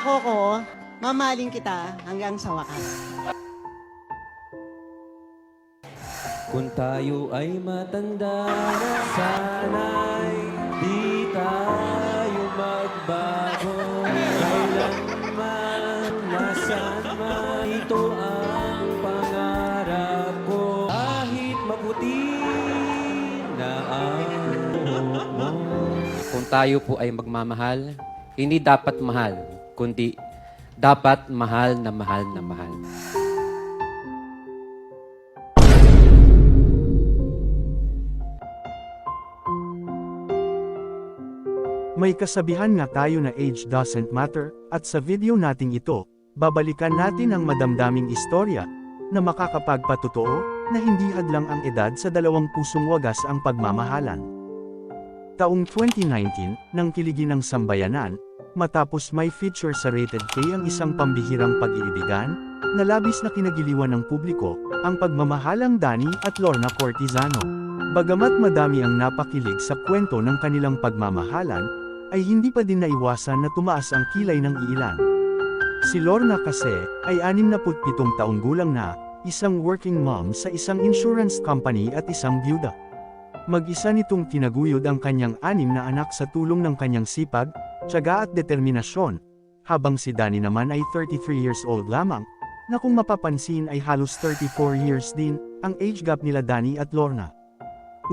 Pangako ko, mamahalin kita hanggang sa wakas. Kung tayo ay matanda na sana'y di tayo magbago. Kailanman, nasan man, ito ang pangarap ko. Kahit maputi na ang buhok mo. Kung tayo po ay magmamahal, hindi dapat mahal, kundi dapat mahal na mahal na mahal. May kasabihan nga tayo na age doesn't matter, at sa video nating ito, babalikan natin ang madamdaming istorya na makakapagpatotoo na hindi hadlang ang edad sa dalawang pusong wagas ang pagmamahalan. Taong 2019, nang kiligin ng sambayanan, matapos may feature sa Rated K ang isang pambihirang pag-iibigan, na labis na kinagiliwan ng publiko, ang pagmamahalang Dani at Lorna Cortizano. Bagamat madami ang napakilig sa kwento ng kanilang pagmamahalan, ay hindi pa din naiwasan na tumaas ang kilay ng iilan. Si Lorna kasi, ay 67 taong gulang na, isang working mom sa isang insurance company at isang byuda. Mag-isa nitong tinaguyod ang kanyang anim na anak sa tulong ng kanyang sipag, tiyaga at determinasyon, habang si Danny naman ay 33 years old lamang, na kung mapapansin ay halos 34 years din, ang age gap nila Danny at Lorna.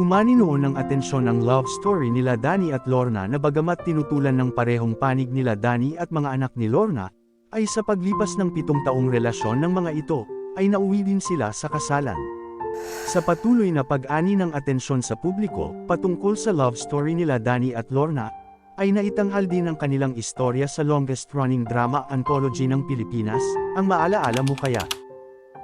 Umani noon ng atensyon ang love story nila Danny at Lorna na bagamat tinutulan ng parehong panig nila Danny at mga anak ni Lorna, ay sa paglipas ng pitong taong relasyon ng mga ito, ay nauwi din sila sa kasalan. Sa patuloy na pag-ani ng atensyon sa publiko, patungkol sa love story nila Danny at Lorna, ay naitanghal din ang kanilang istorya sa longest-running drama anthology ng Pilipinas, ang Maalaala Mo Kaya.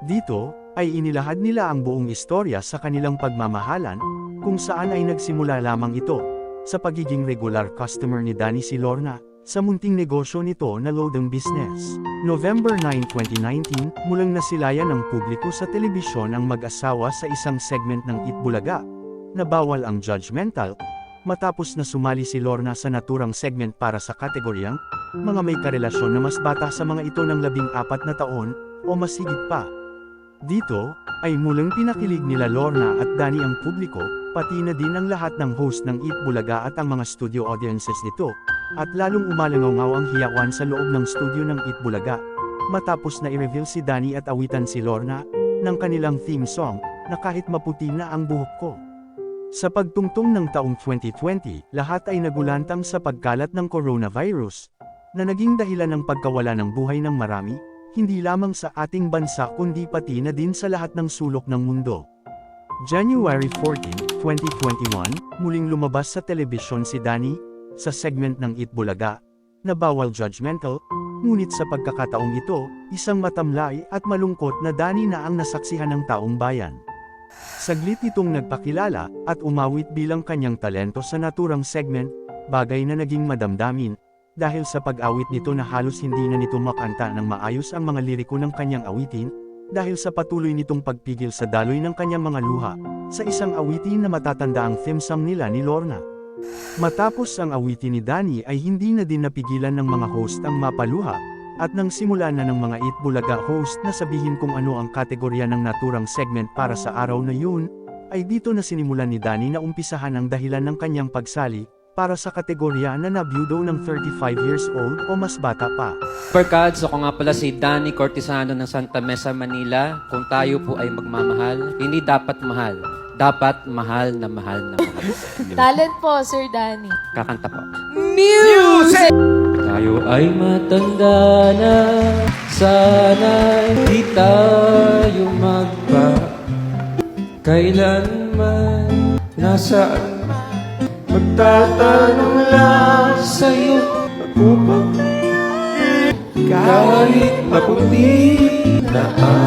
Dito, ay inilahad nila ang buong istorya sa kanilang pagmamahalan, kung saan ay nagsimula lamang ito, sa pagiging regular customer ni Danny si Lorna, sa munting negosyo nito na lodeng business. November 9, 2019, mulang nasilayan ng publiko sa telebisyon ang mag-asawa sa isang segment ng Itbulaga, na bawal ang judgmental, matapos na sumali si Lorna sa naturang segment para sa kategoryang, mga may karelasyon na mas bata sa mga ito ng labing apat na taon, o mas higit pa. Dito, ay mulang pinakilig nila Lorna at Danny ang publiko, pati na din ang lahat ng host ng Eat Bulaga at ang mga studio audiences nito, at lalong umalangaw ang hiyawan sa loob ng studio ng Eat Bulaga, matapos na i-reveal si Danny at awitan si Lorna, ng kanilang theme song, na kahit maputi na ang buhok ko. Sa pagtungtong ng taong 2020, lahat ay nagulantang sa pagkalat ng coronavirus, na naging dahilan ng pagkawala ng buhay ng marami, hindi lamang sa ating bansa kundi pati na din sa lahat ng sulok ng mundo. January 14, 2021, muling lumabas sa telebisyon si Danny, sa segment ng Itbulaga, na bawal judgmental, ngunit sa pagkakataong ito, isang matamlay at malungkot na Danny na ang nasaksihan ng taong bayan. Saglit itong nagpakilala, at umawit bilang kanyang talento sa naturang segment, bagay na naging madamdamin, dahil sa pag-awit nito na halos hindi na nito makanta ng maayos ang mga liriko ng kanyang awitin, dahil sa patuloy nitong pagpigil sa daloy ng kanyang mga luha, sa isang awitin na matatanda ang theme song nila ni Lorna. Matapos ang awitin ni Danny ay hindi na din napigilan ng mga host ang mapaluha, at nang simula na ng mga Itbulaga host na sabihin kung ano ang kategorya ng naturang segment para sa araw na yun, ay dito na sinimulan ni Danny na umpisahan ang dahilan ng kanyang pagsali, para sa kategorya na nabyudo ng 35 years old o mas bata pa. Perkads, ako nga pala si Danny Cortizano ng Santa Mesa, Manila. Kung tayo po ay magmamahal, hindi dapat mahal. Dapat mahal na mahal na mahal. Talent po, Sir Danny. Kakanta po. Music! Tayo ay matanda na Sana di tayo magba Kailanman Nasaan man Magtatanong lang sa'yo Upang Kahit maputi na ang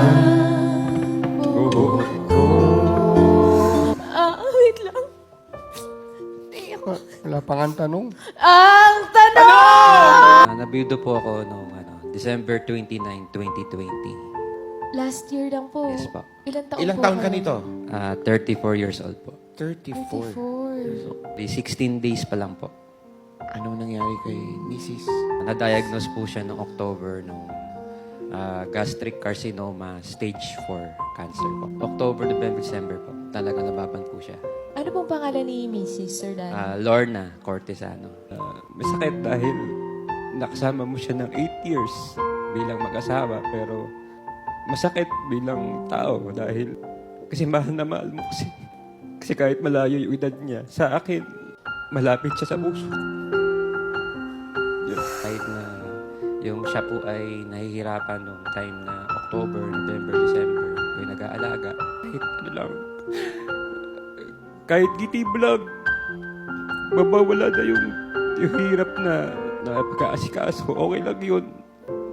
ang tanong. Ang tanong! Uh, nabiudo po ako noong ano, December 29, 2020. Last year lang po. Yes po. Ilan taon Ilang po taon ka kayo? nito? Ah, 34 years old po. 34. 34. Di 16 days pa lang po. Anong nangyari kay Mrs.? Na-diagnose po siya noong October nung ah, gastric carcinoma stage 4 cancer po. October, November, December po. Talaga nababan po siya. Ano pong pangalan ni Mrs. Sir Dan? Ah, Lorna Cortesano. Ah, may sakit dahil nakasama mo siya ng 8 years bilang mag-asawa pero masakit bilang tao dahil kasi mahal na mahal mo kasi kasi kahit malayo yung edad niya sa akin malapit siya sa puso Kahit na yung siya po ay nahihirapan nung time na October, November, December, yung nag-aalaga. kahit ano lang kahit gitib lang mabawala na yung yung hirap na na pagkaasikaso okay lang yun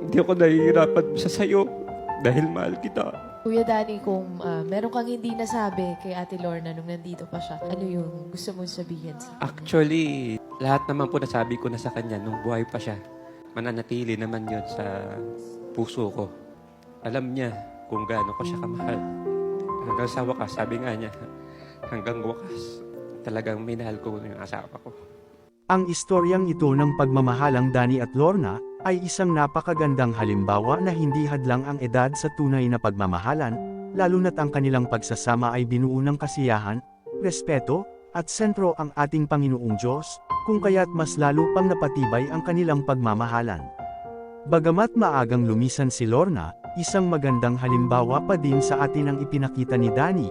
hindi ako nahihirapan sa sayo dahil mahal kita Kuya Danny, kung ah, meron kang hindi nasabi kay Ate Lorna nung nandito pa siya, ano yung gusto mong sabihin sa Actually, lahat naman po nasabi ko na sa kanya nung buhay pa siya. Mananatili naman yun sa puso ko. Alam niya kung gaano ko siya kamahal. Hanggang sa wakas, sabi nga niya, hanggang wakas, talagang minahal ko yung asawa ko. Ang istoryang ito ng pagmamahalang Dani at Lorna ay isang napakagandang halimbawa na hindi hadlang ang edad sa tunay na pagmamahalan, lalo na't ang kanilang pagsasama ay binuo ng kasiyahan, respeto, at sentro ang ating Panginoong Diyos, kung kaya't mas lalo pang napatibay ang kanilang pagmamahalan. Bagamat maagang lumisan si Lorna, isang magandang halimbawa pa din sa atin ang ipinakita ni Dani,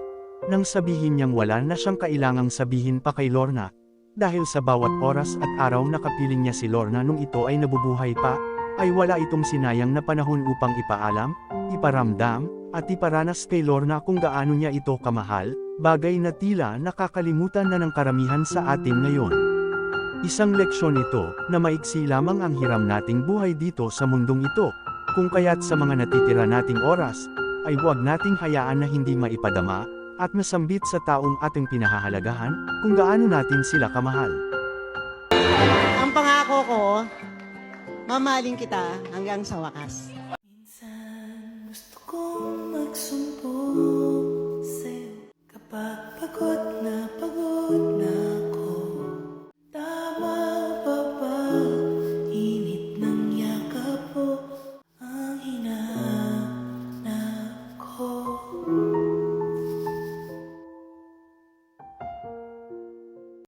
nang sabihin niyang wala na siyang kailangang sabihin pa kay Lorna, dahil sa bawat oras at araw na kapiling niya si Lorna nung ito ay nabubuhay pa, ay wala itong sinayang na panahon upang ipaalam, iparamdam, at iparanas kay Lorna kung gaano niya ito kamahal, bagay na tila nakakalimutan na ng karamihan sa atin ngayon. Isang leksyon ito, na maiksi lamang ang hiram nating buhay dito sa mundong ito, kung kaya't sa mga natitira nating oras, ay huwag nating hayaan na hindi maipadama, at masambit sa taong ating pinahahalagahan, kung gaano natin sila kamahal. Ang pangako ko, mamahalin kita hanggang sa wakas.